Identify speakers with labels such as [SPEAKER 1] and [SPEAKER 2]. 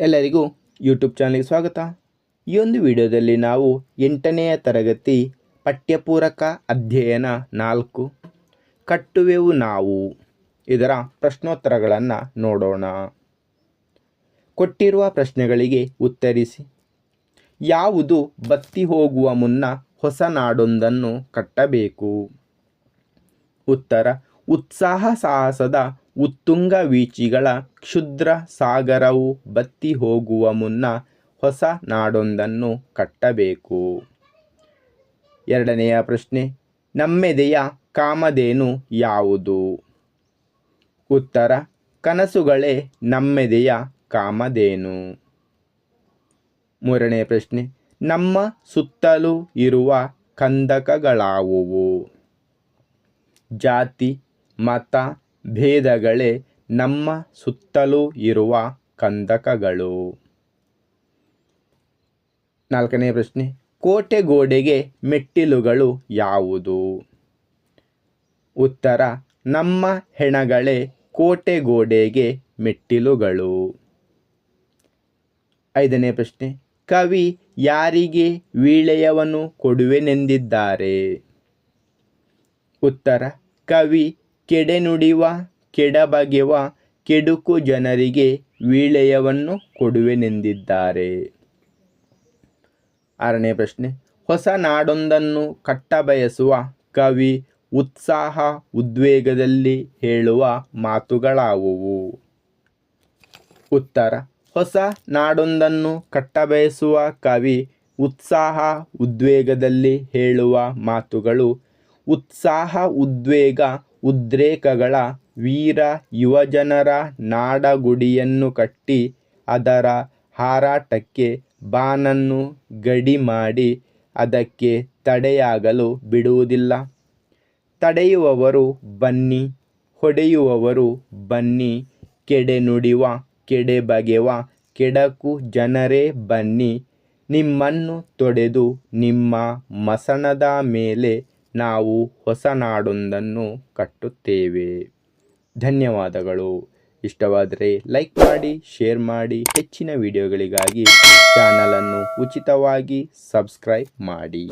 [SPEAKER 1] ಎಲ್ಲರಿಗೂ ಯೂಟ್ಯೂಬ್ ಚಾನಲ್ಗೆ ಸ್ವಾಗತ. ಈ ಒಂದು ವಿಡಿಯೋದಲ್ಲಿ ನಾವು ಎಂಟನೆಯ ತರಗತಿ ಪಠ್ಯಪೂರಕ ಅಧ್ಯಯನ ನಾಲ್ಕು, ಕಟ್ಟುವೆವು ನಾವು, ಇದರ ಪ್ರಶ್ನೋತ್ತರಗಳನ್ನು ನೋಡೋಣ. ಕೊಟ್ಟಿರುವ ಪ್ರಶ್ನೆಗಳಿಗೆ ಉತ್ತರಿಸಿ. ಯಾವುದು ಬತ್ತಿ ಹೋಗುವ ಮುನ್ನ ಹೊಸ ನಾಡೊಂದನ್ನು ಕಟ್ಟಬೇಕು? ಉತ್ತರ ಉತ್ಸಾಹ ಸಾಹಸದ ಉತ್ತುಂಗ ವೀಚಿಗಳ ಕ್ಷುದ್ರ ಸಾಗರವು ಬತ್ತಿ ಹೋಗುವ ಮುನ್ನ ಹೊಸ ನಾಡೊಂದನ್ನು ಕಟ್ಟಬೇಕು. ಎರಡನೆಯ ಪ್ರಶ್ನೆ, ನಮ್ಮೆದೆಯ ಕಾಮಧೇನು ಯಾವುದು? ಉತ್ತರ, ಕನಸುಗಳೇ ನಮ್ಮೆದೆಯ ಕಾಮಧೇನು. ಮೂರನೇ ಪ್ರಶ್ನೆ, ನಮ್ಮ ಸುತ್ತಲೂ ಇರುವ ಕಂದಕಗಳಾವುವು? ಜಾತಿ ಮತ ಭೇದಗಳೇ ನಮ್ಮ ಸುತ್ತಲೂ ಇರುವ ಕಂದಕಗಳು. ನಾಲ್ಕನೇ ಪ್ರಶ್ನೆ ಕೋಟೆ ಗೋಡೆಗೆ ಮೆಟ್ಟಿಲುಗಳು ಯಾವುದು? ಉತ್ತರ, ನಮ್ಮ ಹೆಣಗಳೇ ಕೋಟೆ ಗೋಡೆಗೆ ಮೆಟ್ಟಿಲುಗಳು. ಐದನೇ ಪ್ರಶ್ನೆ, ಕವಿ ಯಾರಿಗೆ ವೀಳೆಯವನ್ನು ಕೊಡುವೆನೆಂದಿದ್ದಾರೆ? ಉತ್ತರ, ಕವಿ ಕೆಡೆನುಡಿವ, ಕೆಡಬಗೆವ, ಕೆಡುಕು ಜನರಿಗೆ ವೀಳೆಯವನ್ನು ಕೊಡುವೆನೆಂದಿದ್ದಾರೆ. ಆರನೇ ಪ್ರಶ್ನೆ. ಹೊಸ ನಾಡೊಂದನ್ನು ಕಟ್ಟಬಯಸುವ ಕವಿ ಉತ್ಸಾಹ ಉದ್ವೇಗದಲ್ಲಿ ಹೇಳುವ ಮಾತುಗಳಾವುವು? ಉತ್ತರ. ಹೊಸ ನಾಡೊಂದನ್ನು ಕಟ್ಟಬಯಸುವ ಕವಿ ಉತ್ಸಾಹ ಉದ್ವೇಗದಲ್ಲಿ ಹೇಳುವ ಮಾತುಗಳು ಉತ್ಸಾಹ ಉದ್ವೇಗ ಉದ್ರೇಕಗಳ ವೀರ ಯುವಜನರ ನಾಡಗುಡಿಯನ್ನು ಕಟ್ಟಿ ಅದರ ಹಾರಾಟಕ್ಕೆ ಬಾನನ್ನು ಗಡಿ ಮಾಡಿ ಅದಕ್ಕೆ ತಡೆಯಾಗಲು ಬಿಡುವುದಿಲ್ಲ. ತಡೆಯುವವರು ಬನ್ನಿ, ಹೊಡೆಯುವವರು ಬನ್ನಿ, ಕೆಡೆ ನುಡಿವ, ಕೆಡೆ ಬಗೆವ, ಕೆಡಕು ಜನರೇ ಬನ್ನಿ, ನಿಮ್ಮನ್ನು ತೊಡೆದು ನಿಮ್ಮ ಮಸಣದ ಮೇಲೆ ನಾವು ಹೊಸ ನಾಡೊಂದನ್ನು ಕಟ್ಟುತ್ತೇವೆ. ಧನ್ಯವಾದಗಳು. ಇಷ್ಟವಾದರೆ ಲೈಕ್ ಮಾಡಿ, ಶೇರ್ ಮಾಡಿ, ಹೆಚ್ಚಿನ ವಿಡಿಯೋಗಳಿಗಾಗಿ ಚಾನಲನ್ನು ಉಚಿತವಾಗಿ ಸಬ್ಸ್ಕ್ರೈಬ್ ಮಾಡಿ.